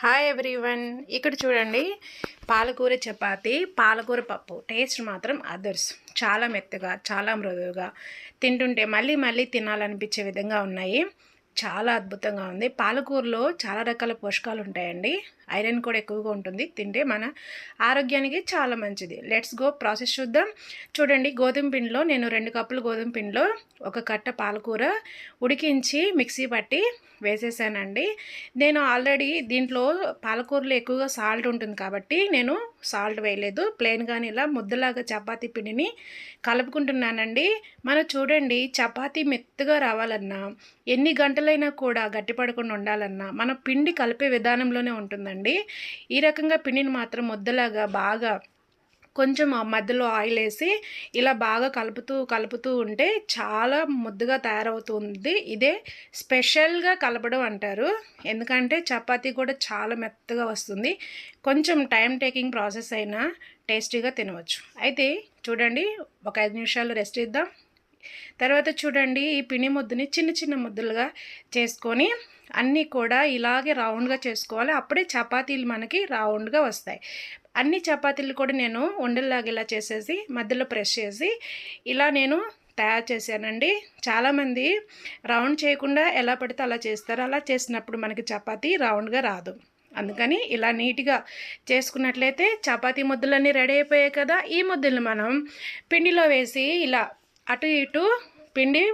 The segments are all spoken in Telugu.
హాయ్ ఎవ్రీవన్ ఇక్కడ చూడండి పాలకూర చపాతి పాలకూర పప్పు. టేస్ట్ మాత్రం అదర్స్ చాలా మెత్తగా చాలా మృదువుగా. తింటుంటే మళ్ళీ మళ్ళీ తినాలనిపించే విధంగా ఉన్నాయి. చాలా అద్భుతంగా ఉంది. పాలకూరలో చాలా రకాల పోషకాలు ఉంటాయండి. ఐరన్ కూడా ఎక్కువగా ఉంటుంది. తింటే మన ఆరోగ్యానికి చాలా మంచిది. లెట్స్ గో ప్రాసెస్ చూద్దాం. చూడండి గోధుమ పిండిలో నేను రెండు కప్పులు గోధుమ పిండిలో ఒక కట్ట పాలకూర ఉడికించి మిక్సీ పట్టి వేసేసానండి. నేను ఆల్రెడీ దీంట్లో పాలకూరలో ఎక్కువగా సాల్ట్ ఉంటుంది కాబట్టి నేను సాల్ట్ వేయలేదు. ప్లెయిన్గాని ఇలా ముద్దలాగా చపాతీ పిండిని కలుపుకుంటున్నానండి. మనం చూడండి చపాతీ మెత్తగా రావాలన్నా ఎన్ని గంటలైనా కూడా గట్టిపడకుండా ఉండాలన్నా మన పిండి కలిపే విధానంలోనే ఉంటుందండి. ఈ రకంగా పిండిని మాత్రం ముద్దలాగా బాగా కొంచెం మధ్యలో ఆయిల్ వేసి ఇలా బాగా కలుపుతూ కలుపుతూ ఉంటే చాలా ముద్దుగా తయారవుతుంది. ఇదే స్పెషల్గా కలపడం అంటారు. ఎందుకంటే చపాతీ కూడా చాలా మెత్తగా వస్తుంది. కొంచెం టైం టేకింగ్ ప్రాసెస్ అయినా టేస్టీగా తినవచ్చు. అయితే చూడండి ఒక ఐదు నిమిషాలు రెస్ట్ ఇద్దాం. తర్వాత చూడండి ఈ పిండి ముద్దని చిన్న చిన్న ముద్దలుగా చేసుకొని అన్నీ కూడా ఇలాగే రౌండ్గా చేసుకోవాలి. అప్పుడే చపాతీలు మనకి రౌండ్గా వస్తాయి. అన్ని చపాతీలు కూడా నేను ఉండల్లాగా ఇలా చేసేసి మధ్యలో ప్రెస్ చేసి ఇలా నేను తయారు చేశానండి. చాలామంది రౌండ్ చేయకుండా ఎలా పడితే అలా చేస్తారు. అలా చేసినప్పుడు మనకి చపాతీ రౌండ్గా రాదు. అందుకని ఇలా నీట్గా చేసుకున్నట్లయితే చపాతీ ముద్దలన్నీ రెడీ అయిపోయాయి కదా! ఈ ముద్దలు మనం పిండిలో వేసి ఇలా అటు ఇటు పిండి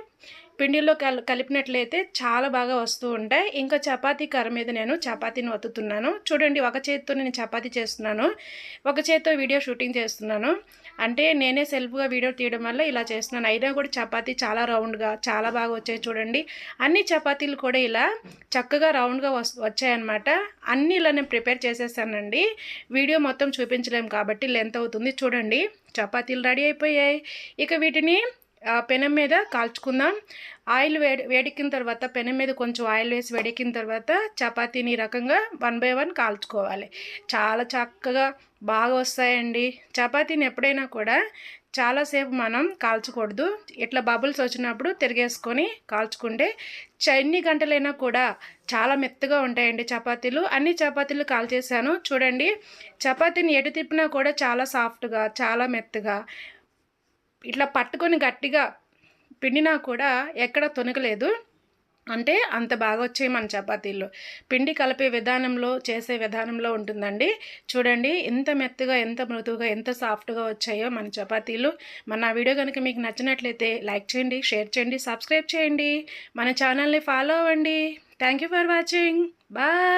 పిండిలో కల్ కలిపినట్లయితే చాలా బాగా వస్తూ ఉంటాయి. ఇంకా చపాతీ కర్ర మీద నేను చపాతీని వత్తుతున్నాను. చూడండి ఒక చేతితో నేను చపాతీ చేస్తున్నాను. ఒక చేతితో వీడియో షూటింగ్ చేస్తున్నాను. అంటే నేనే సెల్ఫ్గా వీడియో తీయడం వల్ల ఇలా చేస్తున్నాను. అయినా కూడా చపాతీ చాలా రౌండ్గా చాలా బాగా వచ్చాయి చూడండి. అన్ని చపాతీలు కూడా ఇలా చక్కగా రౌండ్గా వచ్చాయన్నమాట. అన్నీ ఇలా నేను ప్రిపేర్ చేసేసానండి. వీడియో మొత్తం చూపించలేము కాబట్టి లెంత్ అవుతుంది. చూడండి చపాతీలు రెడీ అయిపోయాయి. ఇక వీటిని పెనం మీద కాల్చుకుందాం. ఆయిల్ వేడి వేడెక్కిన తర్వాత పెనం మీద కొంచెం ఆయిల్ వేసి వేడెక్కిన తర్వాత చపాతీని రకంగా వన్ బై వన్ కాల్చుకోవాలి. చాలా చక్కగా బాగా వస్తాయండి. చపాతీని ఎప్పుడైనా కూడా చాలాసేపు మనం కాల్చకూడదు. ఇట్లా బబుల్స్ వచ్చినప్పుడు తిరిగేసుకొని కాల్చుకుంటే ఎన్ని గంటలైనా కూడా చాలా మెత్తగా ఉంటాయండి చపాతీలు. అన్ని చపాతీలు కాల్చేసాను చూడండి చపాతీని ఎటు తిప్పినా కూడా చాలా సాఫ్ట్గా చాలా మెత్తగా ఇట్లా పట్టుకొని గట్టిగా పిండినా కూడా ఎక్కడ తొనకలేదు. అంటే అంత బాగా వచ్చాయి మన చపాతీలు. పిండి కలిపే విధానంలో చేసే విధానంలో ఉంటుందండి. చూడండి ఎంత మెత్తగా ఎంత మృదువుగా ఎంత సాఫ్ట్గా వచ్చాయో మన చపాతీలు. మన వీడియో కనుక మీకు నచ్చినట్లయితే లైక్ చేయండి షేర్ చేయండి సబ్స్క్రైబ్ చేయండి. మన ఛానల్ని ఫాలో అవ్వండి. Thank for watching. బాయ్.